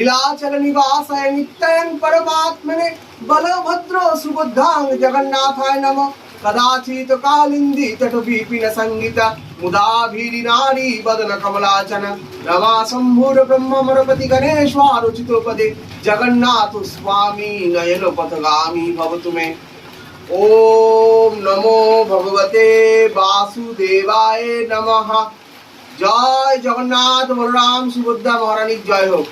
लीलाचल निवासाय नित्यं परमात्मने बलभद्र सुबुद्धांग जगन्नाथाय नमः कदाचित् कालिन्दी तटविपिन सङ्गीत मुदाभिरि नारी वदन कमलाचन रमा शम्भुर ब्रह्ममरपति गणेश्वारुचितोपदे जगन्नाथ स्वामी नयन पथगामी भवतु मे ওম নমো ভগবতে বাসুদেবায় নমঃ জয় জগন্নাথ বলরাম সুভদ্রা মহারানীর জয় হোক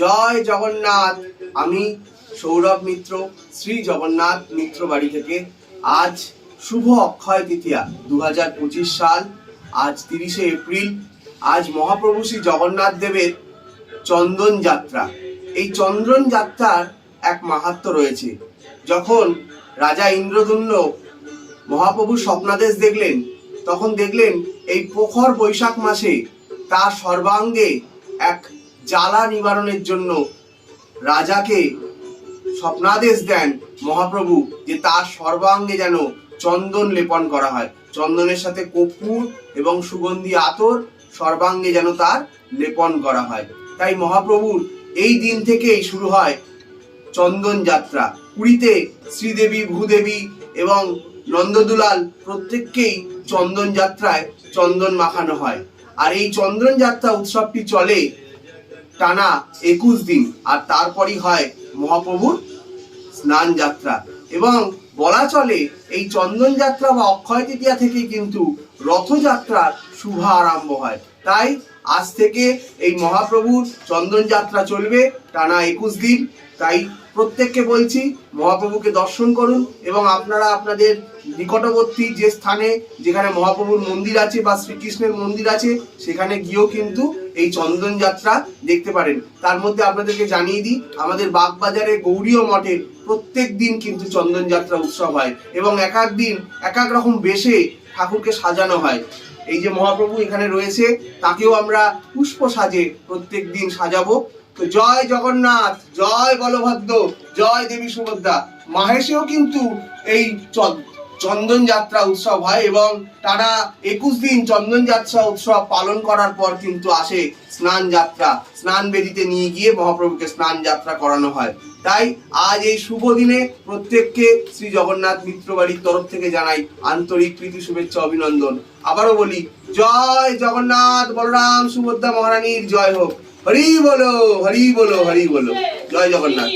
জয় জগন্নাথ। আমি সৌরভ মিত্র, শ্রী জগন্নাথ মিত্র বাড়ি থেকে আজ শুভ অক্ষয় তৃতীয়া দু হাজার পঁচিশ সাল, আজ তিরিশে এপ্রিল, আজ মহাপ্রভু শ্রী জগন্নাথ দেবের চন্দন যাত্রা। এই চন্দন যাত্রার এক মাহাত্ম রয়েছে। যখন রাজা ইন্দ্রদুম্ন মহাপ্রভু স্বপ্নাদেশ দেখলেন, তখন দেখলেন এই প্রখর বৈশাখ মাসে তার সর্বাঙ্গে এক জ্বালা নিবারণের জন্য রাজাকে স্বপ্নাদেশ দেন মহাপ্রভু যে তার সর্বাঙ্গে যেন চন্দন লেপন করা হয়। চন্দনের সাথে কর্পূর এবং সুগন্ধি আতর সর্বাঙ্গে যেন তার লেপন করা হয়। তাই মহাপ্রভুর এই দিন থেকেই শুরু হয় চন্দন যাত্রা। পুরীতে শ্রীদেবী, ভূদেবী এবং নন্দদুলাল প্রত্যেককেই চন্দন যাত্রায় চন্দন মাখানো হয়। আর এই চন্দন যাত্রা উৎসবটি চলে টানা একুশ দিন, আর তারপরই হয় মহাপ্রভুর স্নান যাত্রা। এবং বলা চলে, এই চন্দন যাত্রা বা অক্ষয় তৃতীয়া থেকে কিন্তু রথযাত্রার শুভ আরম্ভ হয়। তাই আজ থেকে এই মহাপ্রভুর চন্দন যাত্রা চলবে টানা একুশ দিন। তাই প্রত্যেককে বলছি, মহাপ্রভুকে দর্শন করুন এবং আপনারা আপনাদের নিকটবর্তী যে স্থানে যেখানে মহাপ্রভুর মন্দির আছে বা শ্রীকৃষ্ণের মন্দির আছে, সেখানে গিয়েও কিন্তু এই চন্দন যাত্রা দেখতে পারেন। তার মধ্যে আপনাদেরকে জানিয়ে দিই, আমাদের বাগবাজারে গৌরীয় মঠে প্রত্যেক দিন কিন্তু চন্দন যাত্রা উৎসব হয় এবং এক এক দিন এক এক রকম বেশে ঠাকুরকে সাজানো হয়। এই যে মহাপ্রভু এখানে রয়েছে, তাকেও আমরা পুষ্প সাজে প্রত্যেক দিন সাজাবো। তো জয় জগন্নাথ, জয় বলভদ্র, জয় দেবী সুভদ্রা। মাহেশেও কিন্তু এই চন্দন যাত্রা উৎসব হয় এবং টানা একুশ দিন চন্দন যাত্রা উৎসব পালন করার পর কিন্তু আসে স্নান যাত্রা। স্নান বেদিতে নিয়ে গিয়ে মহাপ্রভুকে স্নান যাত্রা করানো হয়। তাই আজ এই শুভ দিনে প্রত্যেককে শ্রী জগন্নাথ মিত্র বাড়ির তরফ থেকে জানাই আন্তরিক প্রীতি, শুভেচ্ছা, অভিনন্দন। আবারও বলি, জয় জগন্নাথ বলরাম সুভদ্রা মহারানীর জয় হোক। হরি বলো হরি বলো হরি বলো। জয় জগন্নাথ।